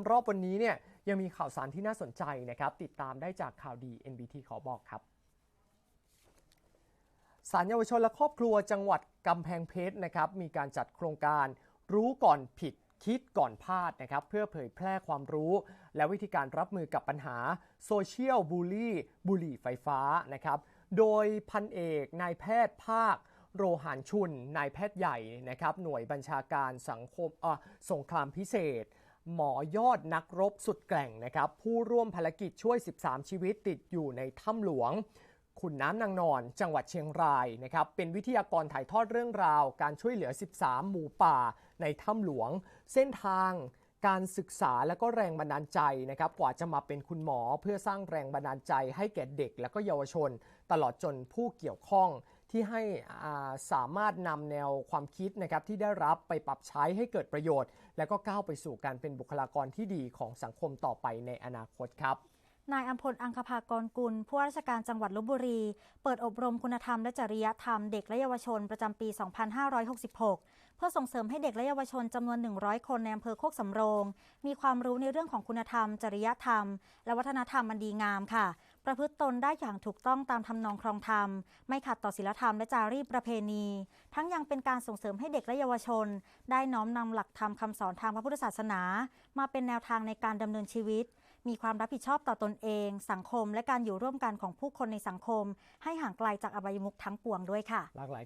มรอบวันนี้เนี่ยยังมีข่าวสารที่น่าสนใจนะครับ ติดตามได้จากข่าวดี NBT ขอบอกครับสารเยาวชนและครอบครัวจังหวัดกำแพงเพชรนะครับมีการจัดโครงการรู้ก่อนผิดคิดก่อนพลาดนะครับเพื่อเผยแพร่ความรู้ และวิธีการรับมือกับปัญหาโซเชียลบูลลี่บุหรี่ไฟฟ้านะครับโดยพันเอกนายแพทย์ภาค โรหานชุนนายแพทย์ใหญ่นะครับหน่วยบัญชาการสังคมอ่อสงครามพิเศษ หมอยอดนักรบสุดแกร่งนะครับ ผู้ร่วมภารกิจช่วย 13 ชีวิตติดอยู่ในถ้ำหลวง ขุนน้ำนางนอน จังหวัดเชียงรายนะครับ เป็นวิทยากรถ่ายทอดเรื่องราว การช่วยเหลือ 13 หมูป่าในถ้ำหลวง เส้นทางการศึกษาและก็แรงบันดาลใจนะครับ กว่าจะมาเป็นคุณหมอเพื่อสร้างแรงบันดาลใจให้แก่เด็กและก็เยาวชน ตลอดจนผู้เกี่ยวข้อง ที่ให้สามารถนำแนวความคิดนะครับที่ได้รับไปปรับใช้ให้เกิดประโยชน์ และก็ก้าวไปสู่การเป็นบุคลากรที่ดีของสังคมต่อไปในอนาคตครับนายอัมพลอังคภากรกุล ผู้ว่าราชการจังหวัดลบบุรี เปิดอบรมคุณธรรมและจริยธรรมเด็กและเยาวชนประจำปี 2566 เพื่อส่งเสริมให้เด็กและเยาวชนจำนวน 100 คนในอำเภอโคกสำโรง มีความรู้ในเรื่องของคุณธรรม จริยธรรม และวัฒนธรรมอันดีงามค่ะประพฤติตนได้อย่างถูกต้องตามทำนองครองธรรม ไม่ขัดต่อศีลธรรมและจารีตประเพณี ทั้งยังเป็นการส่งเสริมให้เด็กและเยาวชน ได้น้อมนำหลักธรรมคำสอนทางพระพุทธศาสนา มาเป็นแนวทางในการดำเนินชีวิต มีความรับผิดชอบต่อตนเอง สังคม และการอยู่ร่วมกันของผู้คนในสังคม ให้ห่างไกลจากอบายมุขทั้งปวงด้วยค่ะ หลากหลาย